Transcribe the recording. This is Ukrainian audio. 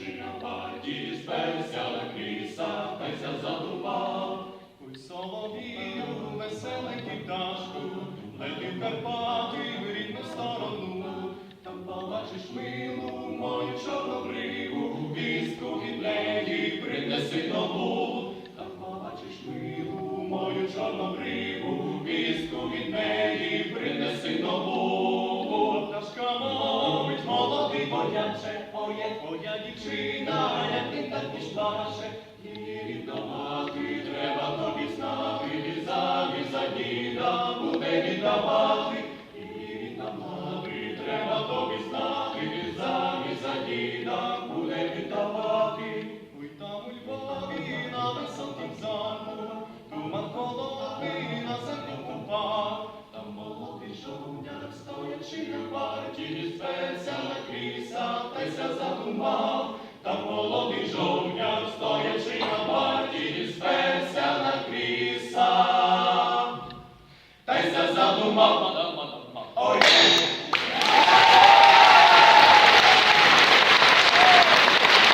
Там молодий жовняр, на варті, сперся на кріса, та й се соловію, веселенький пташку, лети в Карпати в рідну сторону, там побачиш милу мою чорну чорнобриву, вістку від неї принеси нову. Там побачиш милу мою чорну чорнобриву, вістку від неї принеси нову. Пташка мовить, молодий бояче, ой, твоя дівчина, як ти так пішла її шумнях, стоячи на варті, спеся на кріса, теся задумав, та молодий жовняк, стоячи на варті, спеся на кріса, теся задумав, ой.